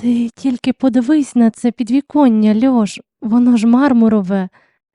Ти тільки подивись на це підвіконня, Льош, воно ж мармурове,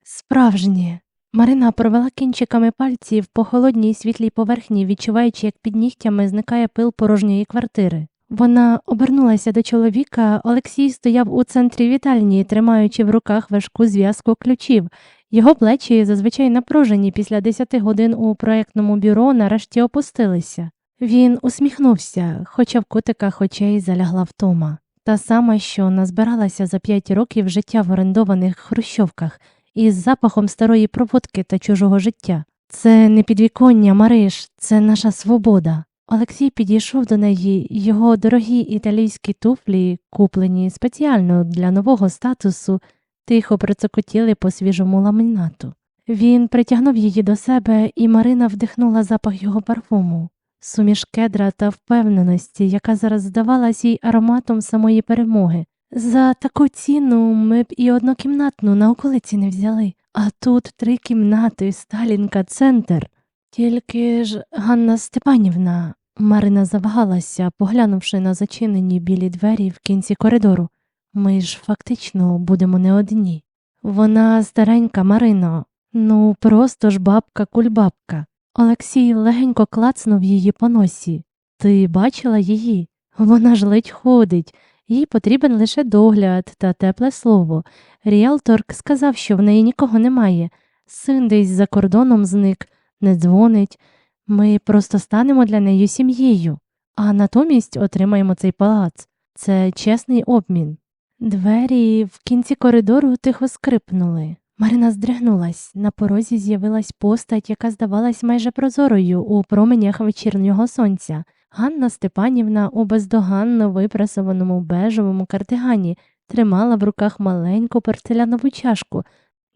справжнє. Марина провела кінчиками пальців по холодній світлій поверхні, відчуваючи, як під нігтями зникає пил порожньої квартири. Вона обернулася до чоловіка. Олексій стояв у центрі вітальні, тримаючи в руках важку зв'язку ключів. Його плечі, зазвичай напружені після десяти годин у проєктному бюро, нарешті опустилися. Він усміхнувся, хоча в кутиках очей залягла втома. Та сама, що назбиралася за п'ять років життя в орендованих хрущовках із запахом старої проводки та чужого життя. Це не підвіконня, Мариш, це наша свобода. Олексій підійшов до неї, його дорогі італійські туфлі, куплені спеціально для нового статусу, тихо процокотіли по свіжому ламінату. Він притягнув її до себе, і Марина вдихнула запах його парфуму, суміш кедра та впевненості, яка зараз здавалась їй ароматом самої перемоги. За таку ціну ми б і однокімнатну на околиці не взяли, а тут три кімнати, Сталінка, центр. Тільки ж Ганна Степанівна, Марина завагалася, поглянувши на зачинені білі двері в кінці коридору. Ми ж фактично будемо не одні. Вона старенька Марино, ну просто ж бабка кульбабка. Олексій легенько клацнув її по носі. Ти бачила її? Вона ж ледь ходить, їй потрібен лише догляд та тепле слово. Ріалторк сказав, що в неї нікого немає. Син десь за кордоном зник, не дзвонить. Ми просто станемо для неї сім'єю, а натомість отримаємо цей палац. Це чесний обмін. Двері в кінці коридору тихо скрипнули. Марина здригнулась. На порозі з'явилась постать, яка здавалась майже прозорою у променях вечірнього сонця. Ганна Степанівна у бездоганно випрасованому бежевому картигані тримала в руках маленьку порцелянову чашку.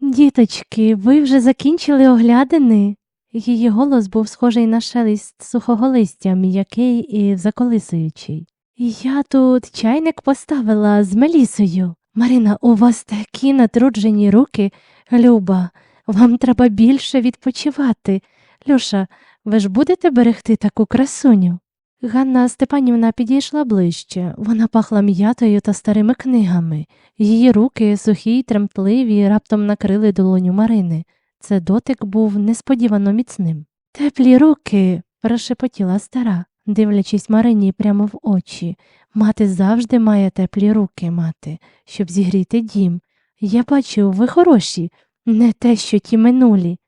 Діточки, ви вже закінчили оглядини? Її голос був схожий на шелест сухого листя, м'який і заколисуючий. Я тут чайник поставила з Мелісою. Марина, у вас такі натруджені руки. Люба, вам треба більше відпочивати. Люша, ви ж будете берегти таку красуню? Ганна Степанівна підійшла ближче. Вона пахла м'ятою та старими книгами. Її руки, сухі й тремтливі, раптом накрили долоню Марини. Це дотик був несподівано міцним. Теплі руки, прошепотіла стара, дивлячись Марині прямо в очі. Мати завжди має теплі руки, мати, щоб зігріти дім. Я бачу, ви хороші, не те, що ті минулі.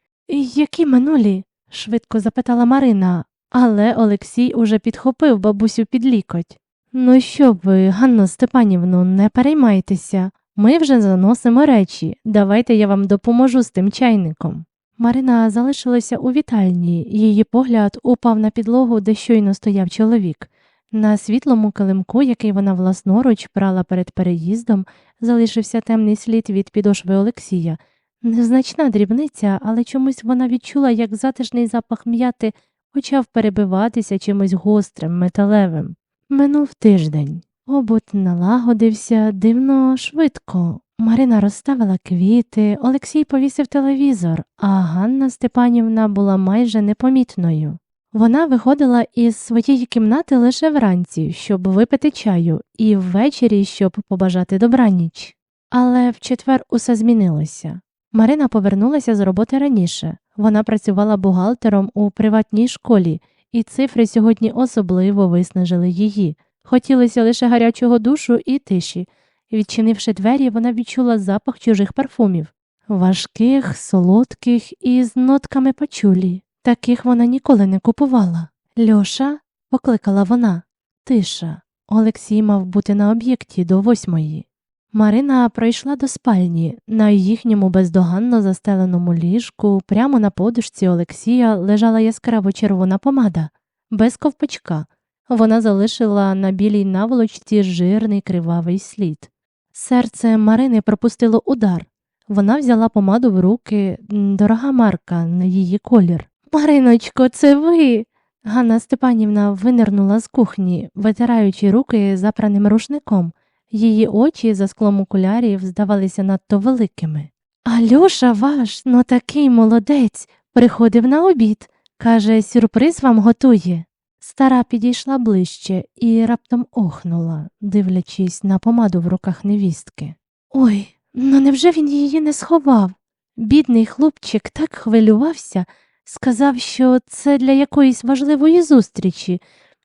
Які минулі? швидко запитала Марина, але Олексій уже підхопив бабусю під лікоть. Ну що ви, Ганно Степанівно, не переймайтеся. Ми вже заносимо речі. Давайте я вам допоможу з тим чайником. Марина залишилася у вітальні, її погляд упав на підлогу, де щойно стояв чоловік. На світлому килимку, який вона власноруч прала перед переїздом, залишився темний слід від підошви Олексія. Незначна дрібниця, але чомусь вона відчула, як затишний запах м'яти почав перебиватися чимось гострим, металевим. Минув тиждень. Обут налагодився дивно швидко. Марина розставила квіти, Олексій повісив телевізор, а Ганна Степанівна була майже непомітною. Вона виходила із своєї кімнати лише вранці, щоб випити чаю, і ввечері, щоб побажати добраніч. Але в четвер усе змінилося. Марина повернулася з роботи раніше. Вона працювала бухгалтером у приватній школі, і цифри сьогодні особливо виснажили її. Хотілося лише гарячого душу і тиші. Відчинивши двері, вона відчула запах чужих парфумів важких, солодких і з нотками пачулі. Таких вона ніколи не купувала. Льоша, покликала вона. Тиша. Олексій мав бути на об'єкті до восьмої. Марина пройшла до спальні. На їхньому бездоганно застеленому ліжку, прямо на подушці Олексія лежала яскраво червона помада, без ковпачка. Вона залишила на білій наволочці жирний кривавий слід. Серце Марини пропустило удар. Вона взяла помаду в руки, дорога марка її колір. Мариночко, це ви. Ганна Степанівна винирнула з кухні, витираючи руки запраним рушником. Її очі за склом окулярів здавалися надто великими. Альоша ваш, ну такий молодець, приходив на обід. Каже, сюрприз вам готує. Стара підійшла ближче і раптом охнула, дивлячись на помаду в руках невістки. Ой, ну невже він її не сховав? Бідний хлопчик так хвилювався, сказав, що це для якоїсь важливої зустрічі,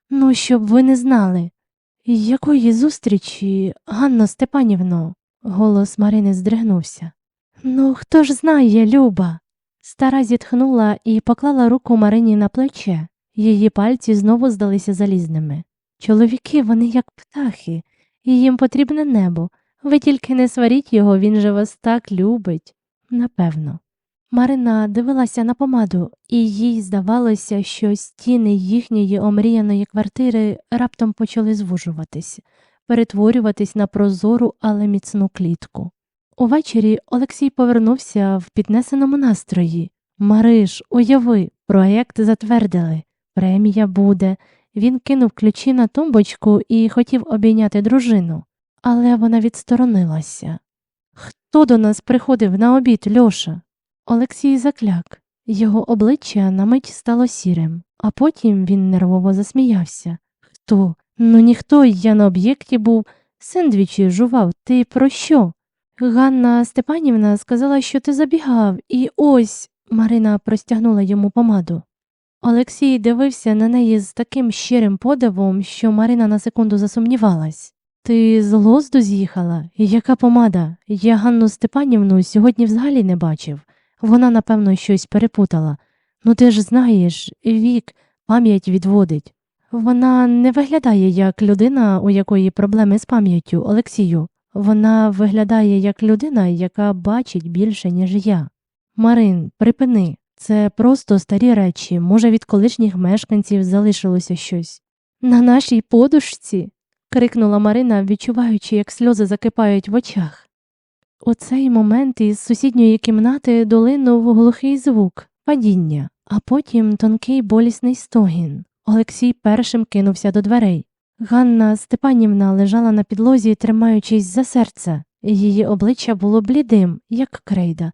ну, щоб ви не знали. Якої зустрічі, Ганно Степанівно? Голос Марини здригнувся. Ну, хто ж знає, Люба. Стара зітхнула і поклала руку Марині на плече. Її пальці знову здалися залізними. Чоловіки, вони як птахи, їм потрібне небо. Ви тільки не сваріть його, він же вас так любить. Напевно. Марина дивилася на помаду, і їй здавалося, що стіни їхньої омріяної квартири раптом почали звужуватись, перетворюватись на прозору, але міцну клітку. Увечері Олексій повернувся в піднесеному настрої. Мариш, уяви, проєкт затвердили, премія буде. Він кинув ключі на тумбочку і хотів обійняти дружину, але вона відсторонилася. Хто до нас приходив на обід, Льоша? Олексій закляк. Його обличчя на мить стало сірим, а потім він нервово засміявся. Хто? Ну ніхто, я на об'єкті був, сендвічі жував. Ти про що? Ганна Степанівна сказала, що ти забігав, і ось. Марина простягнула йому помаду. Олексій дивився на неї з таким щирим подивом, що Марина на секунду засумнівалась. Ти з глузду з'їхала? Яка помада? Я Ганну Степанівну сьогодні взагалі не бачив. Вона, напевно, щось перепутала. Ну ти ж знаєш, вік, пам'ять відводить. Вона не виглядає як людина, у якої проблеми з пам'яттю, Олексію. Вона виглядає як людина, яка бачить більше, ніж я. Марин, припини, це просто старі речі, може, від колишніх мешканців залишилося щось. На нашій подушці. крикнула Марина, відчуваючи, як сльози закипають в очах. У цей момент із сусідньої кімнати долинув глухий звук падіння, а потім тонкий болісний стогін. Олексій першим кинувся до дверей. Ганна Степанівна лежала на підлозі, тримаючись за серце. Її обличчя було блідим, як крейда.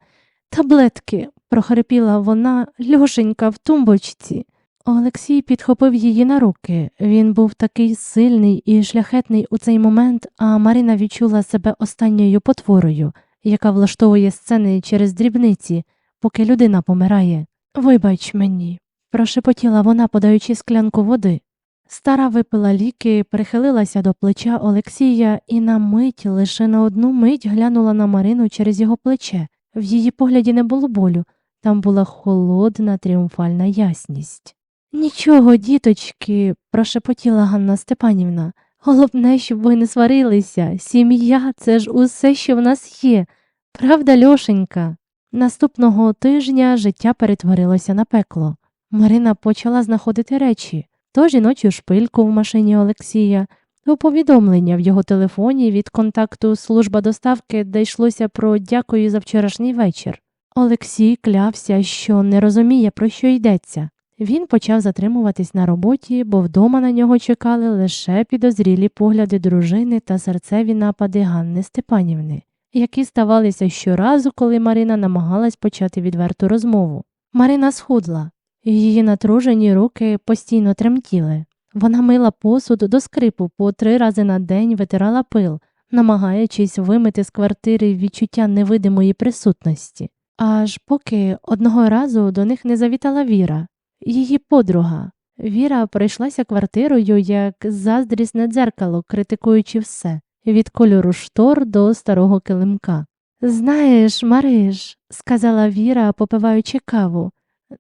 Таблетки, прохрипіла вона, Льошенька в тумбочці. Олексій підхопив її на руки. Він був такий сильний і шляхетний у цей момент, а Марина відчула себе останньою потворою, яка влаштовує сцени через дрібниці, поки людина помирає. Вибач мені, прошепотіла вона, подаючи склянку води. Стара випила ліки, прихилилася до плеча Олексія і на мить, лише на одну мить глянула на Марину через його плече. В її погляді не було болю, там була холодна тріумфальна ясність. Нічого, діточки, прошепотіла Ганна Степанівна. Головне, щоб ви не сварилися. Сім'я це ж усе, що в нас є. Правда, Льошенька? Наступного тижня життя перетворилося на пекло. Марина почала знаходити речі то жіночу шпильку в машині Олексія, то повідомлення в його телефоні від контакту служба доставки, де йшлося про дякую за вчорашній вечір. Олексій клявся, що не розуміє, про що йдеться. Він почав затримуватись на роботі, бо вдома на нього чекали лише підозрілі погляди дружини та серцеві напади Ганни Степанівни, які ставалися щоразу, коли Марина намагалась почати відверту розмову. Марина схудла, її натружені руки постійно тремтіли. Вона мила посуд до скрипу по три рази на день витирала пил, намагаючись вимити з квартири відчуття невидимої присутності. Аж поки одного разу до них не завітала Віра, її подруга. Віра пройшлася квартирою як заздрісне дзеркало, критикуючи все від кольору штор до старого килимка. Знаєш, Мариш, сказала Віра, попиваючи каву,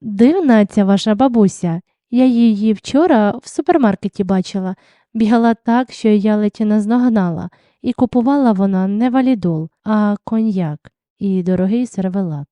дивна ця ваша бабуся. Я її вчора в супермаркеті бачила, бігала так, що я ледь наздогнала, і купувала вона не валідол, а коньяк і дорогий сервелат.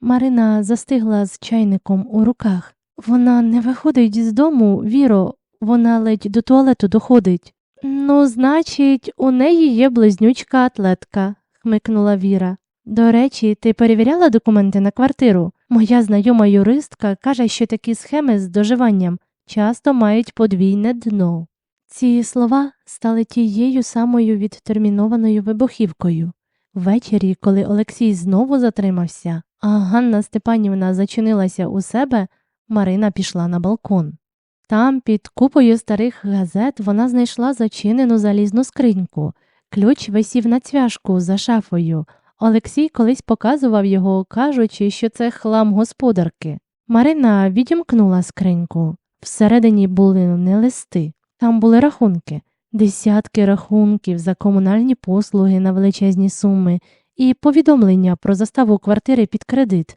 Марина застигла з чайником у руках. Вона не виходить з дому, Віро, вона ледь до туалету доходить. Ну, значить, у неї є близнючка атлетка, хмикнула Віра. До речі, ти перевіряла документи на квартиру? Моя знайома юристка каже, що такі схеми з доживанням часто мають подвійне дно. Ці слова стали тією самою відтермінованою вибухівкою. Ввечері, коли Олексій знову затримався, а Ганна Степанівна зачинилася у себе, Марина пішла на балкон. Там, під купою старих газет, вона знайшла зачинену залізну скриньку. Ключ висів на цвяшку за шафою. Олексій колись показував його, кажучи, що це хлам господарки. Марина відімкнула скриньку. Всередині були не листи, там були рахунки, десятки рахунків за комунальні послуги на величезні суми і повідомлення про заставу квартири під кредит.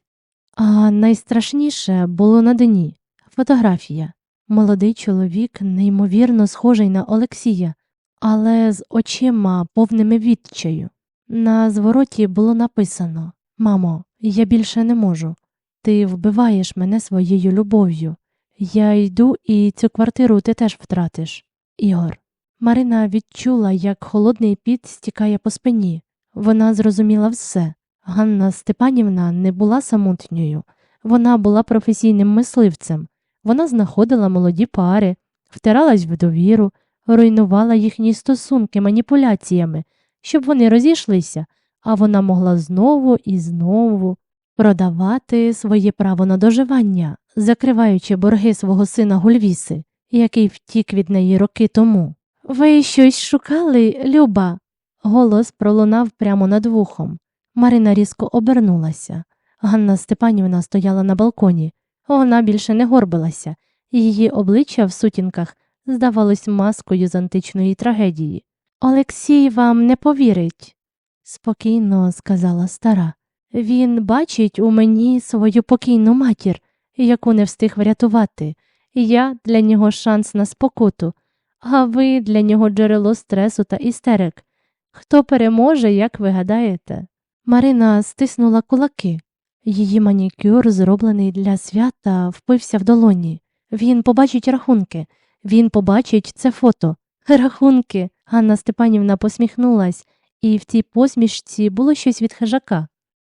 А найстрашніше було на дні фотографія. Молодий чоловік, неймовірно схожий на Олексія, але з очима повними відчаю. На звороті було написано Мамо, я більше не можу. Ти вбиваєш мене своєю любов'ю. Я йду і цю квартиру ти теж втратиш. Ігор. Марина відчула, як холодний піт стікає по спині. Вона зрозуміла все. Ганна Степанівна не була самотньою, вона була професійним мисливцем. Вона знаходила молоді пари, втиралась в довіру, руйнувала їхні стосунки маніпуляціями, щоб вони розійшлися, а вона могла знову і знову продавати своє право на доживання, закриваючи борги свого сина Гульвіси, який втік від неї роки тому. Ви щось шукали, Люба? Голос пролунав прямо над вухом. Марина різко обернулася. Ганна Степанівна стояла на балконі. Вона більше не горбилася, її обличчя в сутінках здавалось маскою з античної трагедії. Олексій вам не повірить, спокійно сказала стара. Він бачить у мені свою покійну матір, яку не встиг врятувати. Я для нього шанс на спокуту, а ви для нього джерело стресу та істерик. Хто переможе, як ви гадаєте? Марина стиснула кулаки. Її манікюр, зроблений для свята, впився в долоні. Він побачить рахунки, він побачить це фото. Рахунки. Ганна Степанівна посміхнулась, і в цій посмішці було щось від хижака.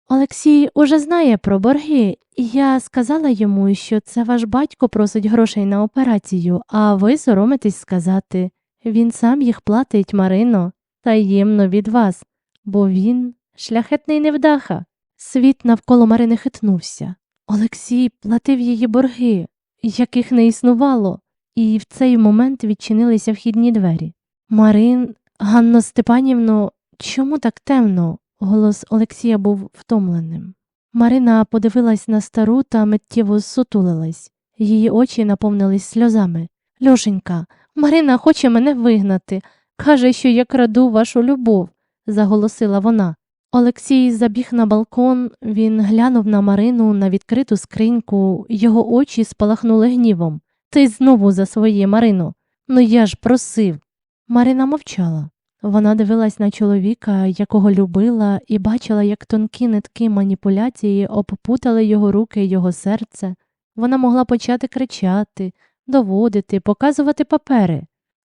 Олексій уже знає про борги, і я сказала йому, що це ваш батько просить грошей на операцію, а ви соромитесь сказати. Він сам їх платить, Марино, таємно від вас, бо він шляхетний невдаха. Світ навколо Марини хитнувся. Олексій платив її борги, яких не існувало, і в цей момент відчинилися вхідні двері. Марин, Ганно Степанівно, чому так темно? Голос Олексія був втомленим. Марина подивилась на стару та миттєво зсутулилась. Її очі наповнились сльозами. Льошенька, Марина хоче мене вигнати. Каже, що я краду вашу любов, заголосила вона. Олексій забіг на балкон, він глянув на Марину на відкриту скриньку, його очі спалахнули гнівом. Ти знову за своє, Марино. Ну я ж просив. Марина мовчала. Вона дивилась на чоловіка, якого любила, і бачила, як тонкі нитки маніпуляції обпутали його руки й його серце. Вона могла почати кричати, доводити, показувати папери.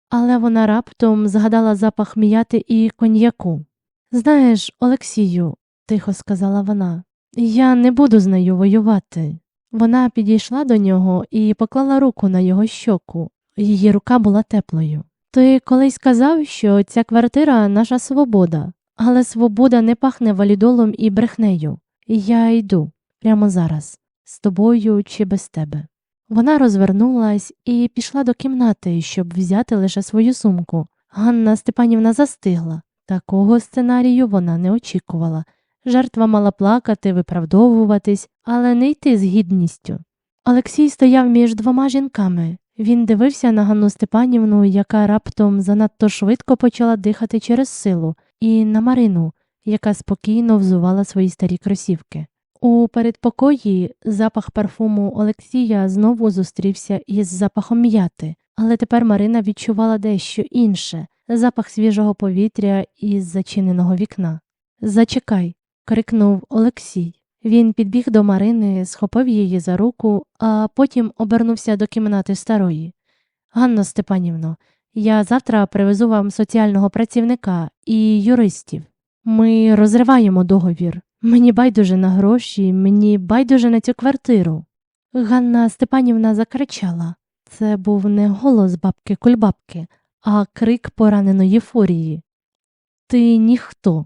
Але вона раптом згадала запах м'яти і коньяку. Знаєш, Олексію, тихо сказала вона, я не буду з нею воювати. Вона підійшла до нього і поклала руку на його щоку. Її рука була теплою. Ти колись казав, що ця квартира наша свобода, але свобода не пахне валідолом і брехнею. Я йду прямо зараз, з тобою чи без тебе. Вона розвернулась і пішла до кімнати, щоб взяти лише свою сумку. Ганна Степанівна застигла. Такого сценарію вона не очікувала. Жертва мала плакати, виправдовуватись, але не йти з гідністю. Олексій стояв між двома жінками. Він дивився на Ганну Степанівну, яка раптом занадто швидко почала дихати через силу, і на Марину, яка спокійно взувала свої старі кросівки. У передпокої запах парфуму Олексія знову зустрівся із запахом м'яти, але тепер Марина відчувала дещо інше запах свіжого повітря із зачиненого вікна. Зачекай, крикнув Олексій. Він підбіг до Марини, схопив її за руку, а потім обернувся до кімнати старої. Ганно Степанівно, я завтра привезу вам соціального працівника і юристів. Ми розриваємо договір. Мені байдуже на гроші, мені байдуже на цю квартиру. Ганна Степанівна закричала. Це був не голос бабки кульбабки, а крик пораненої фурії. Ти ніхто.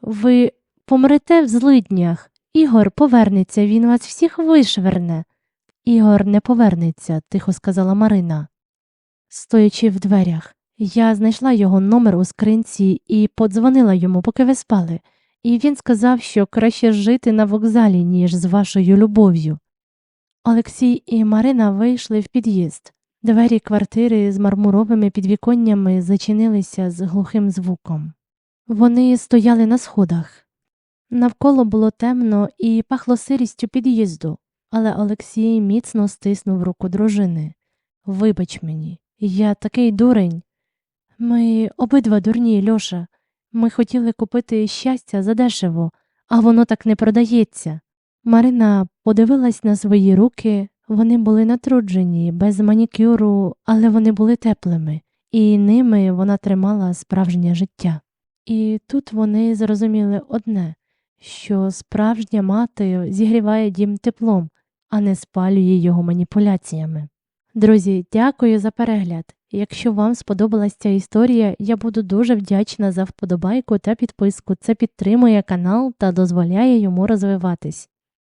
Ви помрете в злиднях. Ігор повернеться, він вас всіх вишверне. Ігор не повернеться, тихо сказала Марина. Стоячи в дверях, я знайшла його номер у скринці і подзвонила йому, поки ви спали, і він сказав, що краще жити на вокзалі, ніж з вашою любов'ю. Олексій і Марина вийшли в під'їзд. Двері квартири з мармуровими підвіконнями зачинилися з глухим звуком. Вони стояли на сходах. Навколо було темно і пахло сирістю під'їзду, але Олексій міцно стиснув руку дружини. Вибач мені, я такий дурень. Ми обидва дурні, Льоша. Ми хотіли купити щастя задешево, а воно так не продається. Марина подивилась на свої руки, вони були натруджені, без манікюру, але вони були теплими, і ними вона тримала справжнє життя. І тут вони зрозуміли одне, що справжня мати зігріває дім теплом, а не спалює його маніпуляціями. Друзі, дякую за перегляд. Якщо вам сподобалась ця історія, я буду дуже вдячна за вподобайку та підписку. Це підтримує канал та дозволяє йому розвиватись.